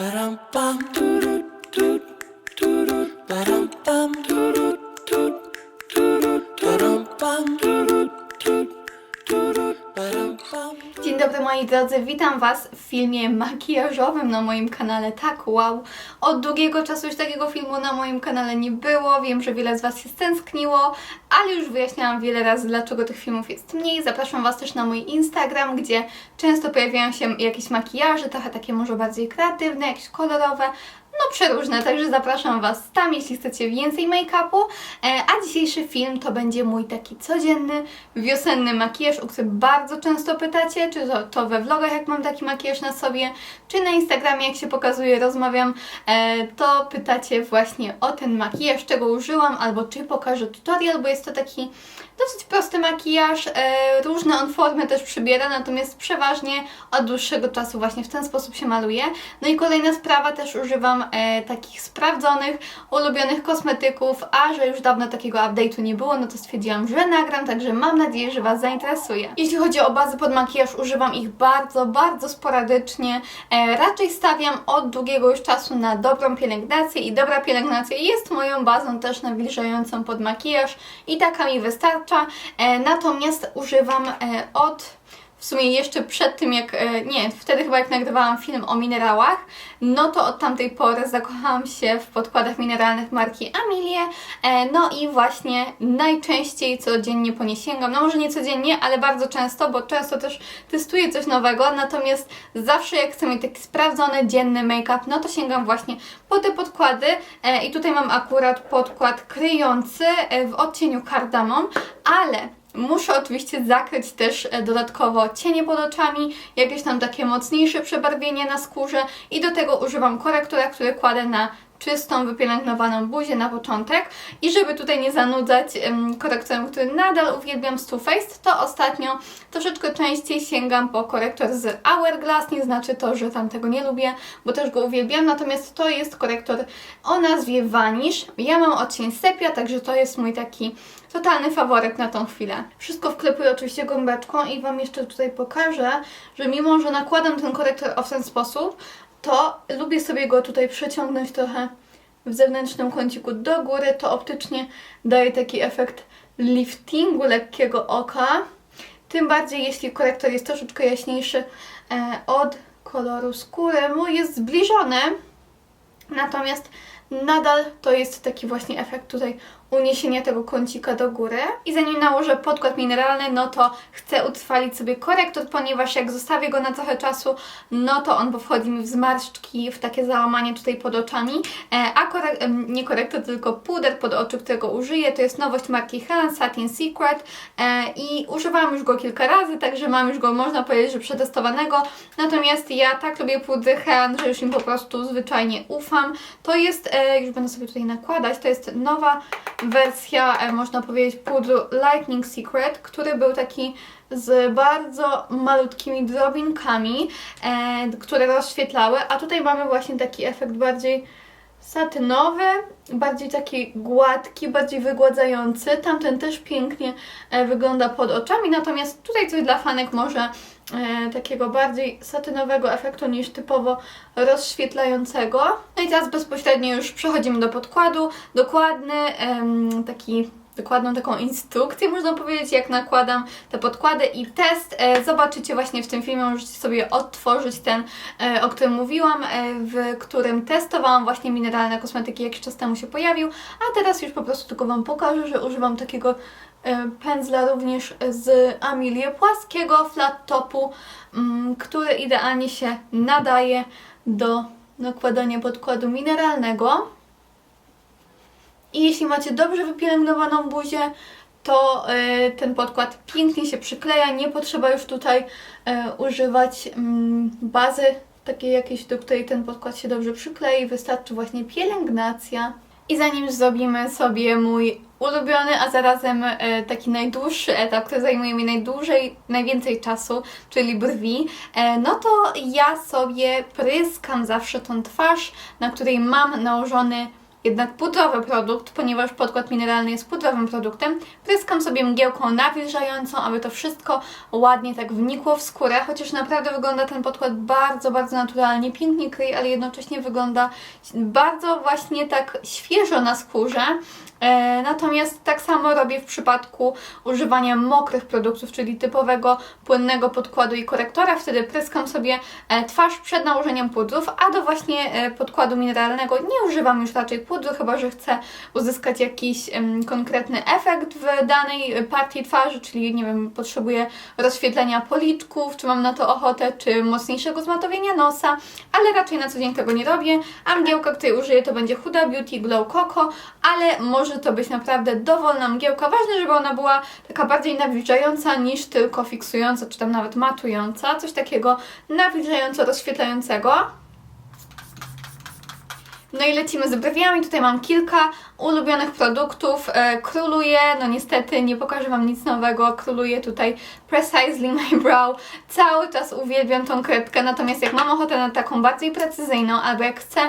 Ba-dum-bum. Moi drodzy, witam Was w filmie makijażowym na moim kanale. Tak, wow, od długiego czasu już takiego filmu na moim kanale nie było. Wiem, że wiele z Was się stęskniło, ale już wyjaśniałam wiele razy, dlaczego tych filmów jest mniej. Zapraszam Was też na mój Instagram, gdzie często pojawiają się jakieś makijaże, trochę takie może bardziej kreatywne, jakieś kolorowe, no przeróżne, także zapraszam Was tam, jeśli chcecie więcej make-upu. E, a dzisiejszy film to będzie mój taki codzienny, wiosenny makijaż, o który bardzo często pytacie, czy to, to we vlogach, jak mam taki makijaż na sobie, czy na Instagramie, jak się pokazuje, rozmawiam, e, to pytacie właśnie o ten makijaż, czego użyłam, albo czy pokażę tutorial, bo jest to taki dosyć prosty makijaż, e, różne on formy też przybiera, natomiast przeważnie od dłuższego czasu właśnie w ten sposób się maluje. No i kolejna sprawa, też używam e, takich sprawdzonych, ulubionych kosmetyków, a że już dawno takiego update'u nie było, no to stwierdziłam, że nagram, także mam nadzieję, że Was zainteresuje. Jeśli chodzi o bazy pod makijaż, używam ich bardzo, bardzo sporadycznie. E, raczej stawiam od długiego już czasu na dobrą pielęgnację i dobra pielęgnacja jest moją bazą też nawilżającą pod makijaż i taka mi wystarcza. E, natomiast używam e, od w sumie jeszcze przed tym jak, e, nie, wtedy chyba jak nagrywałam film o minerałach, no to od tamtej pory zakochałam się w podkładach mineralnych marki Amilie, e, no i właśnie najczęściej codziennie po nie sięgam, no może nie codziennie, ale bardzo często, bo często też testuję coś nowego, natomiast zawsze jak chcę mieć taki sprawdzony, dzienny make-up, no to sięgam właśnie po te podkłady e, i tutaj mam akurat podkład kryjący w odcieniu kardamom, ale Muszę oczywiście zakryć też e, dodatkowo cienie pod oczami, jakieś tam takie mocniejsze przebarwienie na skórze i do tego używam korektora, który kładę na czystą, wypielęgnowaną buzię na początek i żeby tutaj nie zanudzać korektorem, który nadal uwielbiam z Too Faced, to ostatnio troszeczkę częściej sięgam po korektor z Hourglass, nie znaczy to, że tam tego nie lubię, bo też go uwielbiam, natomiast to jest korektor o nazwie Vanish. Ja mam odcień sepia, także to jest mój taki totalny faworyt na tą chwilę. Wszystko wklepuję oczywiście gąbeczką i Wam jeszcze tutaj pokażę, że mimo, że nakładam ten korektor w ten sposób, to lubię sobie go tutaj przeciągnąć trochę w zewnętrznym kąciku do góry, to optycznie daje taki efekt liftingu lekkiego oka. Tym bardziej jeśli korektor jest troszeczkę jaśniejszy e, od koloru skóry. Mój jest zbliżony, natomiast nadal to jest taki właśnie efekt tutaj uniesienia tego kącika do góry. I zanim nałożę podkład mineralny, no to chcę utrwalić sobie korektor, ponieważ jak zostawię go na trochę czasu, no to on wchodzi mi w zmarszczki, w takie załamanie tutaj pod oczami. E, a korek nie korektor, tylko puder pod oczy, którego użyję, to jest nowość marki Helen Satin Secret e, i używałam już go kilka razy, także mam już go, można powiedzieć, że przetestowanego. Natomiast ja tak lubię pudry Helen, że już im po prostu zwyczajnie ufam. To jest, e, już będę sobie tutaj nakładać, to jest nowa wersja, e, można powiedzieć, pudru Lightning Secret, który był taki z bardzo malutkimi drobinkami, e, które rozświetlały, a tutaj mamy właśnie taki efekt bardziej satynowy, bardziej taki gładki, bardziej wygładzający. Tamten też pięknie e, wygląda pod oczami, natomiast tutaj coś dla fanek może takiego bardziej satynowego efektu niż typowo rozświetlającego. No i teraz bezpośrednio już przechodzimy do podkładu. Dokładny taki dokładną taką instrukcję, można powiedzieć, jak nakładam te podkłady i test e, zobaczycie właśnie w tym filmie, możecie sobie odtworzyć ten, e, o którym mówiłam, e, w którym testowałam właśnie mineralne kosmetyki, jakiś czas temu się pojawił, a teraz już po prostu tylko Wam pokażę, że używam takiego e, pędzla również z Amilie płaskiego flat topu, mm, który idealnie się nadaje do nakładania podkładu mineralnego. I jeśli macie dobrze wypielęgnowaną buzię, to y, ten podkład pięknie się przykleja. Nie potrzeba już tutaj y, używać y, bazy takiej jakiejś, do której ten podkład się dobrze przyklei. Wystarczy właśnie pielęgnacja. I zanim zrobimy sobie mój ulubiony, a zarazem e, taki najdłuższy etap, który zajmuje mi najdłużej, najwięcej czasu, czyli brwi, e, no to ja sobie pryskam zawsze tą twarz, na której mam nałożony jednak pudrowy produkt, ponieważ podkład mineralny jest pudrowym produktem. Pryskam sobie mgiełką nawilżającą, aby to wszystko ładnie tak wnikło w skórę, chociaż naprawdę wygląda ten podkład bardzo, bardzo naturalnie, pięknie kryje, ale jednocześnie wygląda bardzo właśnie tak świeżo na skórze. E, Natomiast tak samo robię w przypadku używania mokrych produktów, czyli typowego płynnego podkładu i korektora. Wtedy pryskam sobie e, twarz przed nałożeniem pudrów, a do właśnie e, podkładu mineralnego nie używam już raczej pudru, chyba że chcę uzyskać jakiś em, konkretny efekt w danej partii twarzy, czyli nie wiem, potrzebuję rozświetlenia policzków, czy mam na to ochotę, czy mocniejszego zmatowienia nosa, ale raczej na co dzień tego nie robię. A mgiełka, której użyję, to będzie Huda Beauty Glow Coco, ale może to być naprawdę dowolna mgiełka. Ważne, żeby ona była taka bardziej nawilżająca niż tylko fiksująca, czy tam nawet matująca. Coś takiego nawilżająco rozświetlającego. No i lecimy z brwiami. Tutaj mam kilka ulubionych produktów. E, króluje, no niestety nie pokażę Wam nic nowego. Króluje tutaj Precisely My Brow. Cały czas uwielbiam tą kredkę, natomiast jak mam ochotę na taką bardziej precyzyjną, albo jak chcę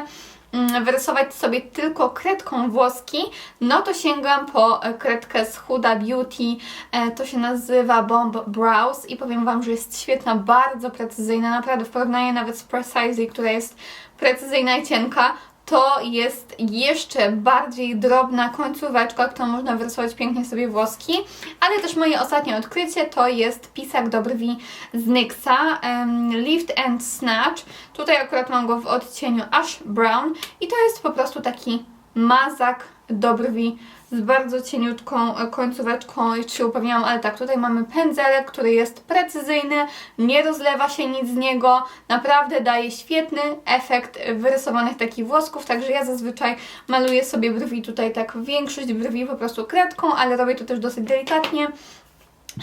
mm, wyrysować sobie tylko kredką włoski, no to sięgam po kredkę z Huda Beauty. E, To się nazywa Bomb Brows i powiem Wam, że jest świetna, bardzo precyzyjna, naprawdę w porównaniu nawet z Precisely, która jest precyzyjna i cienka, to jest jeszcze bardziej drobna końcóweczka, którą można wyrysować pięknie sobie włoski. Ale też moje ostatnie odkrycie to jest pisak do brwi z NYXa em, Lift and Snatch. Tutaj akurat mam go w odcieniu Ash Brown i to jest po prostu taki mazak do brwi z bardzo cieniutką e, końcóweczką, jeszcze się upewniałam, ale tak, tutaj mamy pędzelek, który jest precyzyjny, nie rozlewa się nic z niego, naprawdę daje świetny efekt wyrysowanych takich włosków, także ja zazwyczaj maluję sobie brwi tutaj tak, większość brwi po prostu kredką, ale robię to też dosyć delikatnie.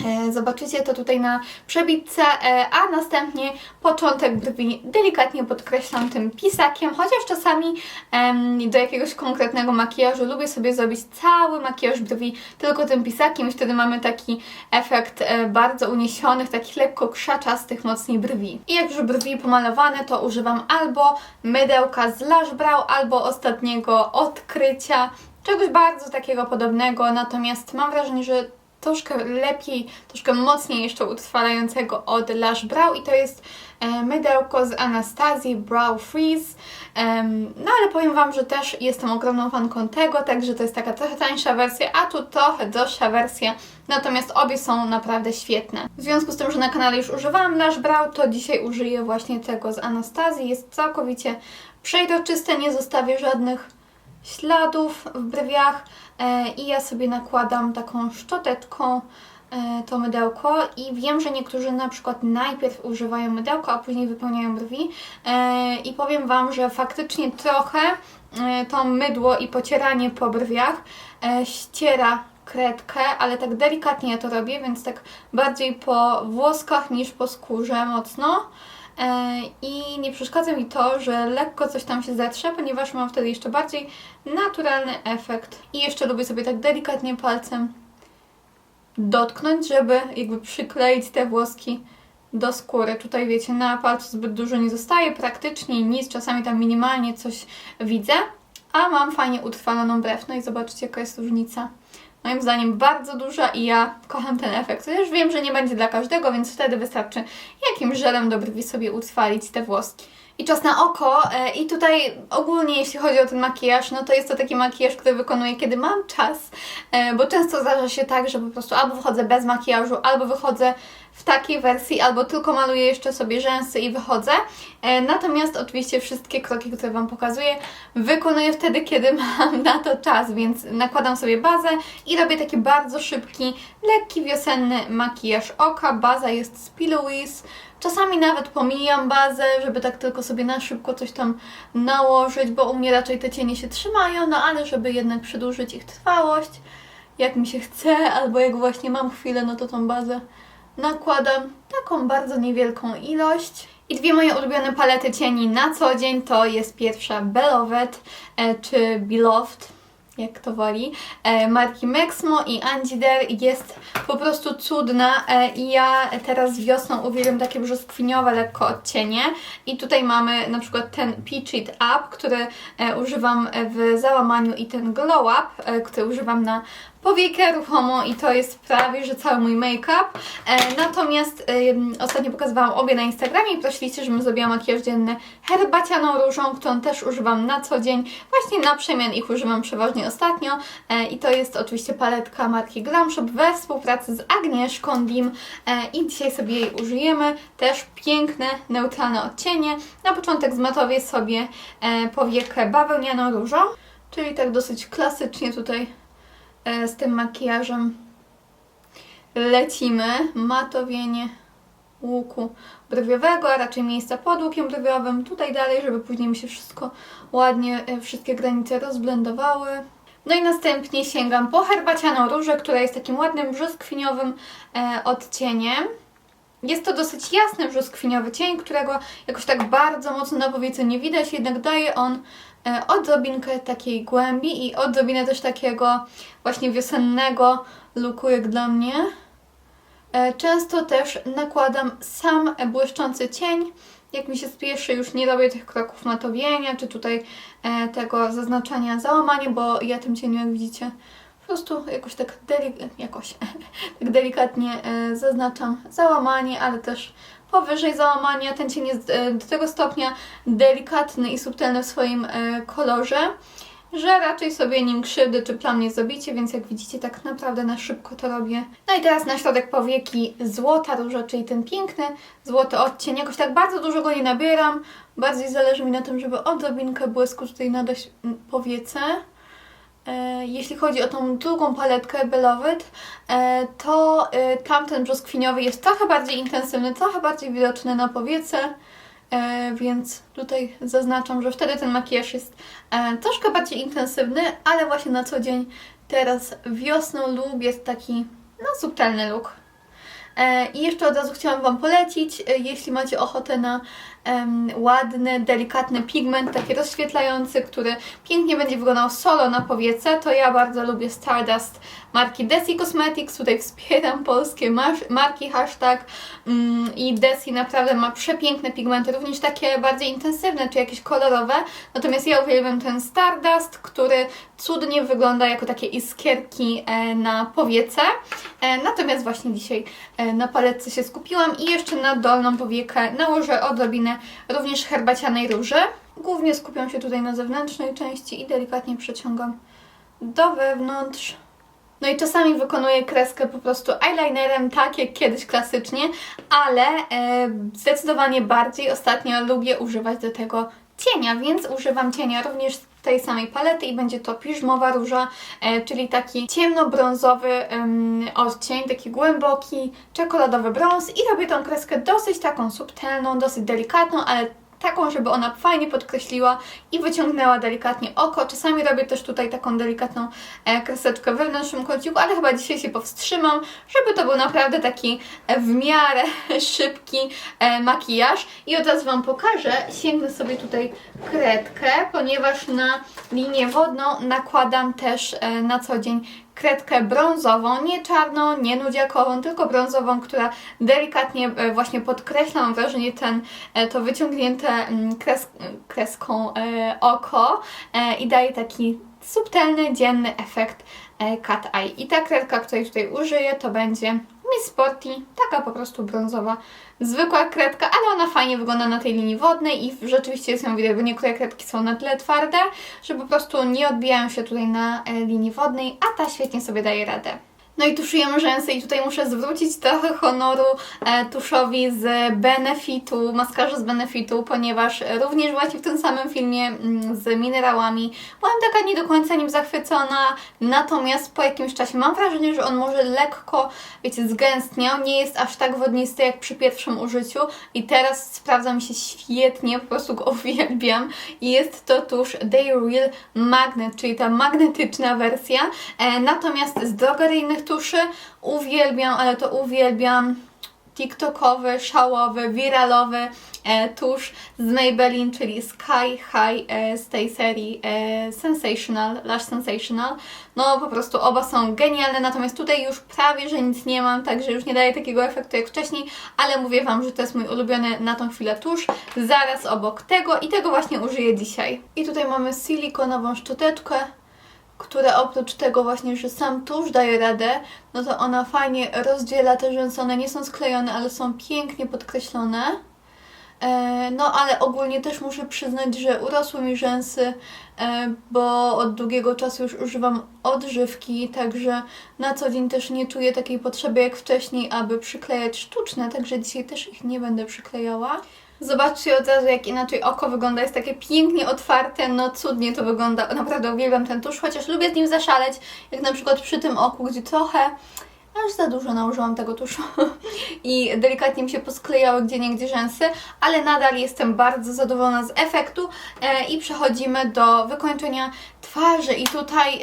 E, Zobaczycie to tutaj na przebitce, e, a następnie początek brwi delikatnie podkreślam tym pisakiem, chociaż czasami do jakiegoś konkretnego makijażu lubię sobie zrobić cały makijaż brwi tylko tym pisakiem i wtedy mamy taki efekt e, bardzo uniesionych, takich lekko krzaczastych mocniej brwi. I jak już brwi pomalowane, to używam albo mydełka z Lash Brow, albo ostatniego odkrycia, czegoś bardzo takiego podobnego, natomiast mam wrażenie, że troszkę lepiej, troszkę mocniej jeszcze utrwalającego od Lash Brow i to jest e, mydełko z Anastazji Brow Freeze. No ale powiem Wam, że też jestem ogromną fanką tego, także to jest taka trochę tańsza wersja, a tu trochę droższa wersja. Natomiast obie są naprawdę świetne. W związku z tym, że na kanale już używałam Lash Brow, to dzisiaj użyję właśnie tego z Anastazji. Jest całkowicie przejrzyste, nie zostawię żadnych śladów w brwiach i ja sobie nakładam taką szczoteczką e, to mydełko i wiem, że niektórzy na przykład najpierw używają mydełka, a później wypełniają brwi e, i powiem Wam, że faktycznie trochę e, to mydło i pocieranie po brwiach e, ściera kredkę, ale tak delikatnie ja to robię, więc tak bardziej po włoskach niż po skórze mocno. E, I nie przeszkadza mi to, że lekko coś tam się zetrze, ponieważ mam wtedy jeszcze bardziej naturalny efekt. I jeszcze lubię sobie tak delikatnie palcem dotknąć, żeby jakby przykleić te włoski do skóry. Tutaj wiecie, na palcu zbyt dużo nie zostaje, praktycznie nic, czasami tam minimalnie coś widzę, a mam fajnie utrwaloną brew. No i zobaczcie, jaka jest różnica. Moim zdaniem bardzo duża i ja kocham ten efekt. Chociaż wiem, że nie będzie dla każdego, więc wtedy wystarczy jakimś żelem do brwi sobie utrwalić te włoski. I czas na oko. E, I tutaj ogólnie jeśli chodzi o ten makijaż, no to jest to taki makijaż, który wykonuję, kiedy mam czas, e, bo często zdarza się tak, że po prostu albo wychodzę bez makijażu, albo wychodzę w takiej wersji, albo tylko maluję jeszcze sobie rzęsy i wychodzę. E, Natomiast oczywiście wszystkie kroki, które Wam pokazuję, wykonuję wtedy, kiedy mam na to czas, więc nakładam sobie bazę i robię taki bardzo szybki, lekki wiosenny makijaż oka. Baza jest z P. Czasami nawet pomijam bazę, żeby tak tylko sobie na szybko coś tam nałożyć, bo u mnie raczej te cienie się trzymają, no ale żeby jednak przedłużyć ich trwałość, jak mi się chce, albo jak właśnie mam chwilę, no to tą bazę nakładam taką bardzo niewielką ilość. I dwie moje ulubione palety cieni na co dzień to jest pierwsza Beloved e, czy Beloved. Jak to woli, e, marki Mexmo i Angider jest po prostu cudna. E, i ja teraz wiosną uwielbiam takie brzoskwiniowe lekko odcienie. I tutaj mamy na przykład ten Peach It Up, który e, używam w załamaniu i ten Glow Up, który używam na powiekę ruchomą i to jest prawie, że cały mój make-up. E, natomiast e, ostatnio pokazywałam obie na Instagramie i prosiliście, żebym zrobiła makijaż dzienny herbacianą różą, którą też używam na co dzień. Właśnie na przemian ich używam przeważnie ostatnio e, i to jest oczywiście paletka marki Glam Shop we współpracy z Agnieszką Dim e, i dzisiaj sobie jej użyjemy. Też piękne, neutralne odcienie. Na początek zmatowię sobie e, powiekę bawełnianą różą, czyli tak dosyć klasycznie tutaj z tym makijażem lecimy. Matowienie łuku brwiowego, a raczej miejsca pod łukiem brwiowym. Tutaj dalej, żeby później mi się wszystko ładnie, e, wszystkie granice rozblendowały. No i następnie sięgam po herbacianą różę, która jest takim ładnym brzoskwiniowym e, odcieniem. Jest to dosyć jasny brzoskwiniowy cień, którego jakoś tak bardzo mocno na powiece nie widać, jednak daje on e, odrobinkę takiej głębi i odrobinę też takiego właśnie wiosennego looku jak dla mnie. E, Często też nakładam sam błyszczący cień. Jak mi się spieszy, już nie robię tych kroków matowienia, czy tutaj e, tego zaznaczania załamania, bo ja tym cieniu, jak widzicie, po prostu jakoś tak, jakoś, tak delikatnie e, zaznaczam załamanie, ale też powyżej załamania. Ten cień jest e, do tego stopnia delikatny i subtelny w swoim e, kolorze, że raczej sobie nim krzywdy czy plam nie zrobicie, więc jak widzicie, tak naprawdę na szybko to robię. No i teraz na środek powieki złota róża, czyli ten piękny złoty odcień. Jakoś tak bardzo dużo go nie nabieram. Bardziej zależy mi na tym, żeby odrobinkę błysku tutaj nadać powiece. E, Jeśli chodzi o tą drugą paletkę Beloved, e, to e, tamten brzoskwiniowy jest trochę bardziej intensywny, trochę bardziej widoczny na powiece, więc tutaj zaznaczam, że wtedy ten makijaż jest troszkę bardziej intensywny, ale właśnie na co dzień teraz wiosną lubię taki no, subtelny look. E, I jeszcze od razu chciałam Wam polecić, e, jeśli macie ochotę na em, ładny, delikatny pigment, taki rozświetlający, który pięknie będzie wyglądał solo na powiece, to ja bardzo lubię Stardust marki Desi Cosmetics. Tutaj wspieram polskie marki, hashtag mm, i Desi naprawdę ma przepiękne pigmenty, również takie bardziej intensywne, czy jakieś kolorowe. Natomiast ja uwielbiam ten Stardust, który cudnie wygląda jako takie iskierki e, na powiece. E, natomiast właśnie dzisiaj e, na paletce się skupiłam i jeszcze na dolną powiekę nałożę odrobinę również herbacianej róży. Głównie skupiam się tutaj na zewnętrznej części i delikatnie przeciągam do wewnątrz. No i czasami wykonuję kreskę po prostu eyelinerem, tak jak kiedyś klasycznie, ale e, zdecydowanie bardziej ostatnio lubię używać do tego cienia, więc używam cienia również z tej samej palety i będzie to piżmowa róża, e, czyli taki ciemnobrązowy em, odcień, taki głęboki, czekoladowy brąz i robię tą kreskę dosyć taką subtelną, dosyć delikatną, ale taką, żeby ona fajnie podkreśliła i wyciągnęła delikatnie oko. Czasami robię też tutaj taką delikatną e, kreseczkę we wnętrznym kąciku, ale chyba dzisiaj się powstrzymam, żeby to był naprawdę taki e, w miarę szybki e, makijaż. I od razu Wam pokażę, sięgnę sobie tutaj kredkę, ponieważ na linię wodną nakładam też na co dzień kredkę brązową, nie czarną, nie nudziakową, tylko brązową, która delikatnie e, właśnie podkreśla, mam wrażenie, ten, e, to wyciągnięte mm, kres, kreską e, oko i daje taki subtelny, dzienny efekt cat eye. I ta kredka, której tutaj użyję, to będzie Miss Sporty, taka po prostu brązowa, zwykła kredka, ale ona fajnie wygląda na tej linii wodnej i rzeczywiście jest ją widać, bo niektóre kredki są na tyle twarde, że po prostu nie odbijają się tutaj na e, linii wodnej, a ta świetnie sobie daje radę. No i tuszujemy rzęsy i tutaj muszę zwrócić trochę honoru e, tuszowi z Benefitu, maskarze z Benefitu, ponieważ również właśnie w tym samym filmie mm, z minerałami byłam taka nie do końca nim zachwycona, natomiast po jakimś czasie mam wrażenie, że on może lekko, wiecie, zgęstniał, nie jest aż tak wodnisty jak przy pierwszym użyciu i teraz sprawdza mi się świetnie, po prostu go uwielbiam. I jest to tusz Day Real Magnet, czyli ta magnetyczna wersja, e, natomiast z drogeryjnych tuszy uwielbiam, ale to uwielbiam TikTokowy, szałowy, wiralowy e, tusz z Maybelline, czyli Sky High e, z tej serii e, Sensational, Lash Sensational. No po prostu oba są genialne, natomiast tutaj już prawie, że nic nie mam, także już nie daje takiego efektu jak wcześniej, ale mówię Wam, że to jest mój ulubiony na tą chwilę tusz, zaraz obok tego i tego właśnie użyję dzisiaj. I tutaj mamy silikonową szczoteczkę, która oprócz tego właśnie, że sam tusz daje radę, no to ona fajnie rozdziela te rzęsy, one nie są sklejone, ale są pięknie podkreślone. E, No, ale ogólnie też muszę przyznać, że urosły mi rzęsy, e, bo od długiego czasu już używam odżywki, także na co dzień też nie czuję takiej potrzeby jak wcześniej, aby przyklejać sztuczne, także dzisiaj też ich nie będę przyklejała. Zobaczcie od razu, jak inaczej oko wygląda. Jest takie pięknie otwarte, no cudnie to wygląda. Naprawdę uwielbiam ten tusz, chociaż lubię z nim zaszaleć, jak na przykład przy tym oku, gdzie trochę aż za dużo nałożyłam tego tuszu i delikatnie mi się posklejały gdzie niegdzie rzęsy, ale nadal jestem bardzo zadowolona z efektu e, i przechodzimy do wykończenia twarzy i tutaj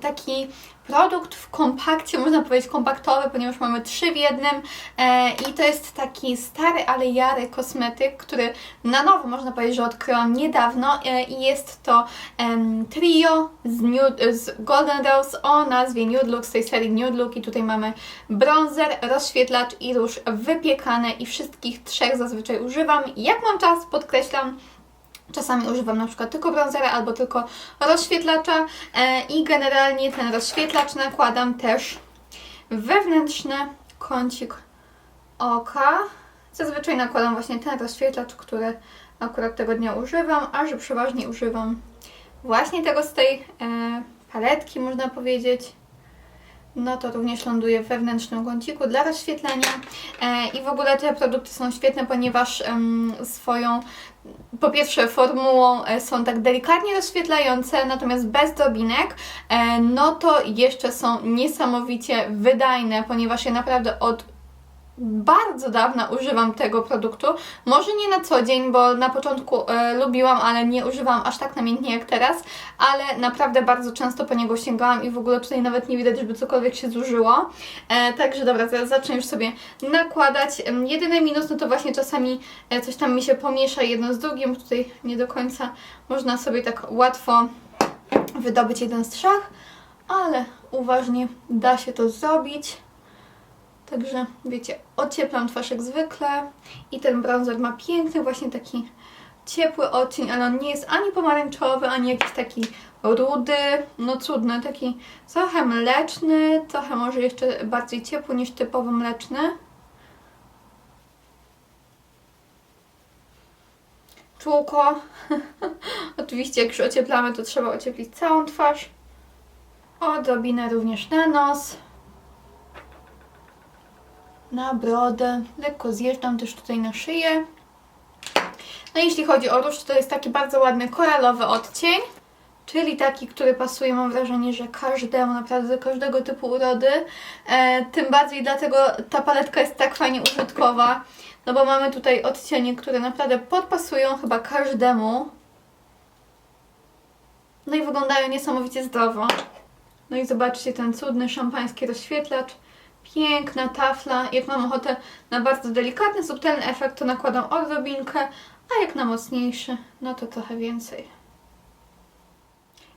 taki produkt w kompakcie, można powiedzieć kompaktowy, ponieważ mamy trzy w jednym e, i to jest taki stary, ale jary kosmetyk, który na nowo można powiedzieć, że odkryłam niedawno e, i jest to em, trio z, nude, z Golden Rose o nazwie Nude Look z tej serii Nude Look i tutaj mamy bronzer, rozświetlacz i róż wypiekane i wszystkich trzech zazwyczaj używam. Jak mam czas, podkreślam, Czasami używam na przykład tylko bronzera albo tylko rozświetlacza e, i generalnie ten rozświetlacz nakładam też wewnętrzny kącik oka. Zazwyczaj nakładam właśnie ten rozświetlacz, który akurat tego dnia używam, a że przeważnie używam właśnie tego z tej e, paletki, można powiedzieć. No to również ląduje w wewnętrznym kąciku dla rozświetlenia. E, I w ogóle te produkty są świetne, ponieważ swoją po pierwsze formułą e, są tak delikatnie rozświetlające, natomiast bez drobinek, e, no to jeszcze są niesamowicie wydajne, ponieważ ja naprawdę od bardzo dawna używam tego produktu. Może nie na co dzień, bo na początku e, lubiłam, ale nie używam aż tak namiętnie jak teraz, ale naprawdę bardzo często po niego sięgałam i w ogóle tutaj nawet nie widać, żeby cokolwiek się zużyło. E, także dobra, zaraz zacznę już sobie nakładać. Jedyny minus, no to właśnie czasami e, coś tam mi się pomiesza jedno z drugim. Tutaj nie do końca można sobie tak łatwo wydobyć jeden strzach, ale uważnie da się to zrobić. Także wiecie, ocieplam twarz jak zwykle i ten bronzer ma piękny właśnie taki ciepły odcień, ale on nie jest ani pomarańczowy, ani jakiś taki rudy, no cudny, taki trochę mleczny, trochę może jeszcze bardziej ciepły niż typowo mleczny. Czółko. Oczywiście jak już ocieplamy, to trzeba ocieplić całą twarz. Odrobinę również na nos na brodę, lekko zjeżdżam też tutaj na szyję. No jeśli chodzi o róż, to jest taki bardzo ładny koralowy odcień, czyli taki, który pasuje, mam wrażenie, że każdemu, naprawdę każdego typu urody. E, tym bardziej dlatego ta paletka jest tak fajnie użytkowa, no bo mamy tutaj odcienie, które naprawdę podpasują chyba każdemu. No i wyglądają niesamowicie zdrowo. No i zobaczcie ten cudny szampański rozświetlacz. Piękna tafla. Jak mam ochotę na bardzo delikatny, subtelny efekt, to nakładam odrobinkę, a jak na mocniejszy, no to trochę więcej.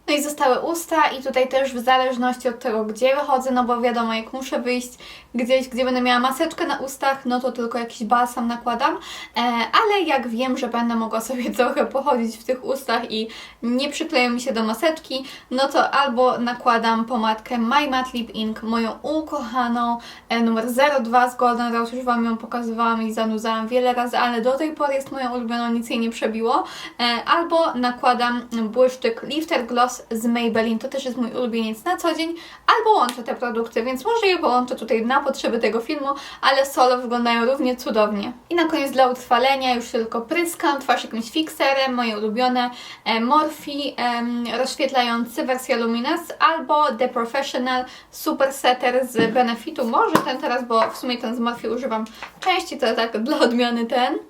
No i zostały usta i tutaj też w zależności od tego, gdzie wychodzę, no bo wiadomo, jak muszę wyjść gdzieś, gdzie będę miała maseczkę na ustach, no to tylko jakiś balsam nakładam, e, ale jak wiem, że będę mogła sobie trochę pochodzić w tych ustach i nie przykleją mi się do maseczki, no to albo nakładam pomadkę My Matte Lip Ink, moją ukochaną e, numer 02 z Golden Rose, już Wam ją pokazywałam i zanudzałam wiele razy, ale do tej pory jest moją ulubioną, nic jej nie przebiło, e, albo nakładam błyszczyk Lifter Gloss z Maybelline, to też jest mój ulubieniec na co dzień, albo łączę te produkty, więc może je połączę tutaj na potrzeby tego filmu, ale solo wyglądają równie cudownie. I na koniec dla utrwalenia już tylko pryskam twarz jakimś fikserem, moje ulubione e, Morphe em, rozświetlający wersja Luminous albo The Professional Super Setter z Benefitu, może ten teraz, bo w sumie ten z Morphe używam częściej, to tak dla odmiany ten.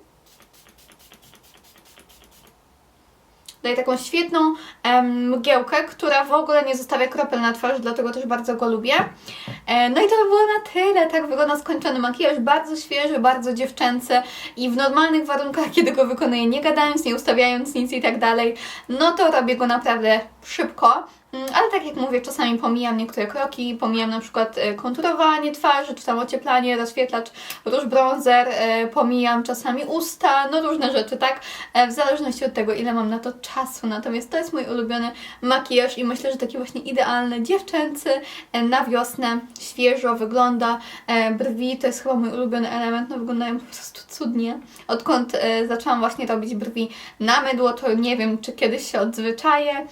Daje taką świetną em, mgiełkę, która w ogóle nie zostawia kropel na twarzy, dlatego też bardzo go lubię. E, No i to by było na tyle. Tak wygląda skończony makijaż. Bardzo świeży, bardzo dziewczęcy i w normalnych warunkach, kiedy go wykonuję, nie gadając, nie ustawiając nic i tak dalej, no to robię go naprawdę szybko. Mm, Ale tak jak mówię, czasami pomijam niektóre kroki, pomijam na przykład e, konturowanie twarzy, czy tam ocieplanie, rozświetlacz, róż bronzer, e, pomijam czasami usta, no różne rzeczy, tak? E, W zależności od tego, ile mam na to czasu. Natomiast to jest mój ulubiony makijaż i myślę, że taki właśnie idealny, dziewczęcy, na wiosnę, świeżo wygląda. Brwi to jest chyba mój ulubiony element, no wyglądają po prostu cudnie. Odkąd zaczęłam właśnie robić brwi na mydło, to nie wiem, czy kiedyś się odzwyczaję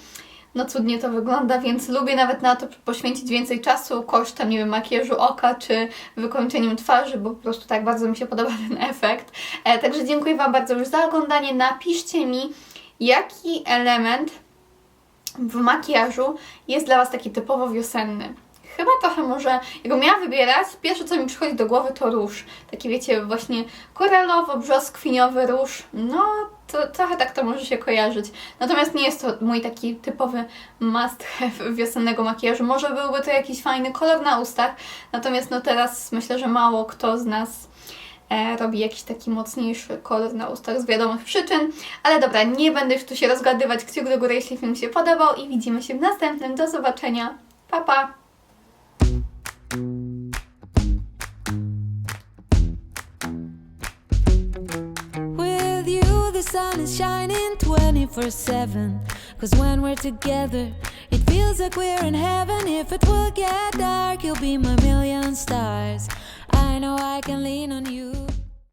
no cudnie to wygląda, więc lubię nawet na to poświęcić więcej czasu kosztem, nie wiem, makijażu oka czy wykończeniem twarzy, bo po prostu tak bardzo mi się podoba ten efekt. E, także dziękuję Wam bardzo już za oglądanie. Napiszcie mi, jaki element w makijażu jest dla Was taki typowo wiosenny. Chyba trochę może, jakbym miała wybierać, pierwsze co mi przychodzi do głowy to róż. Taki wiecie, właśnie koralowo-brzoskwiniowy róż. No, to trochę tak to może się kojarzyć. Natomiast nie jest to mój taki typowy must have wiosennego makijażu. Może byłby to jakiś fajny kolor na ustach, natomiast no teraz myślę, że mało kto z nas e, robi jakiś taki mocniejszy kolor na ustach z wiadomych przyczyn. Ale dobra, nie będę już tu się rozgadywać. Kciuk do góry, jeśli film się podobał i widzimy się w następnym. Do zobaczenia. Pa, pa! With you, the sun is shining 24 7. Cause when we're together, it feels like we're in heaven. If it will get dark, you'll be my million stars. I know I can lean on you.